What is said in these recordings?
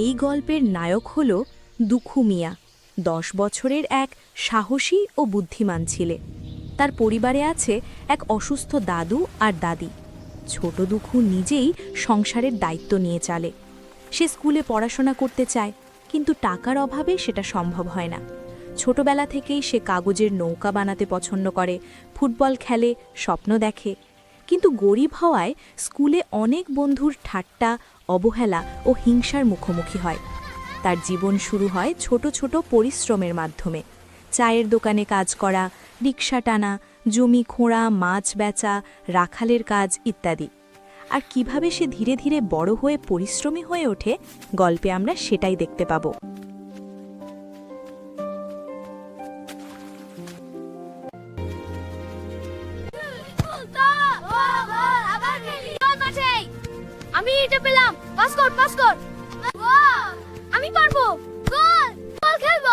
এই গল্পের নায়ক হল দুখু মিয়া। দশ বছরের এক সাহসী ও বুদ্ধিমান ছেলে। তার পরিবারে আছে এক অসুস্থ দাদু আর দাদি। ছোট দুখু নিজেই সংসারের দায়িত্ব নিয়ে চলে। সে স্কুলে পড়াশোনা করতে চায়, কিন্তু টাকার অভাবে সেটা সম্ভব হয় না। ছোটবেলা থেকেই সে কাগজের নৌকা বানাতে পছন্দ করে, ফুটবল খেলে, স্বপ্ন দেখে। কিন্তু গরিব হওয়ায় স্কুলে অনেক বন্ধুর ঠাট্টা অবহেলা ও হিংসার মুখোমুখি হয়। তার জীবন শুরু হয় ছোট ছোট পরিশ্রমের মাধ্যমে। চায়ের দোকানে কাজ করা রিক্সা টানা, জমি খোঁড়া, মাছ বেচা, রাখালের কাজ ইত্যাদি। আর কীভাবে সে ধীরে ধীরে বড় হয়ে পরিশ্রমী হয়ে ওঠে, গল্পে আমরা সেটাই দেখতে পাবো। আমি এটা পেলাম। পাস কর পাস কর। আমি পারব। গোল গোল খেলব।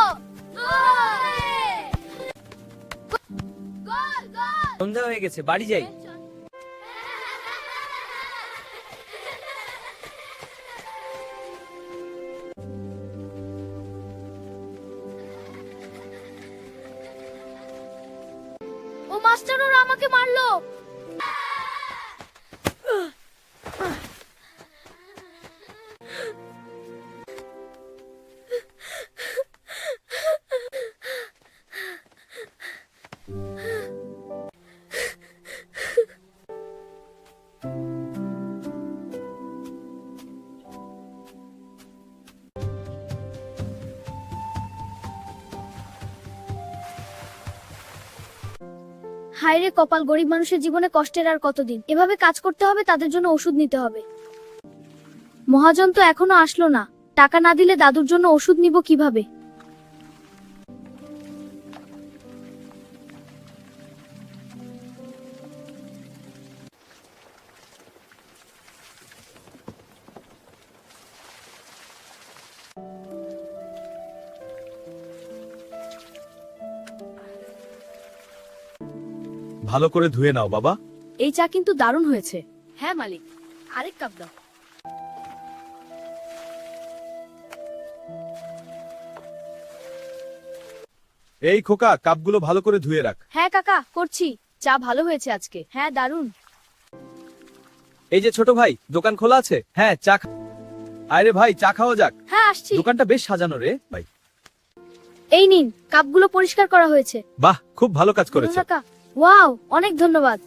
সন্ধ্যা হয়ে গেছে বাড়ি যাই। ও মাস্টার ওরা আমাকে মারলো। হায় রে কপাল, গরিব মানুষের জীবনে কষ্টের আর কতদিন? এভাবে কাজ করতে হবে, তাদের জন্য ওষুধ নিতে হবে। মহাজন তো এখনও আসলো না। টাকা না দিলে দাদুর জন্য ওষুধ নিব কীভাবে? ভালো করে ধুয়ে নাও বাবা। এই চা কিন্তু দারুণ হয়েছে। হ্যাঁ মালিক। আরেক কাপ দাও। এই খোকা কাপগুলো ভালো করে ধুয়ে রাখ। হ্যাঁ কাকা করছি। চা ভালো হয়েছে আজকে। হ্যাঁ দারুণ। এই যে ছোট ভাই দোকান খোলা আছে? হ্যাঁ চা খা- আরে ভাই চা খাওয়া যাক। হ্যাঁ আসছি। দোকানটা বেশ সাজানো রে। ভাই এই নিন কাপগুলো পরিষ্কার করা হয়েছে। বাহ খুব ভালো কাজ করেছে। কাকা। ওয়াও অনেক ধন্যবাদ।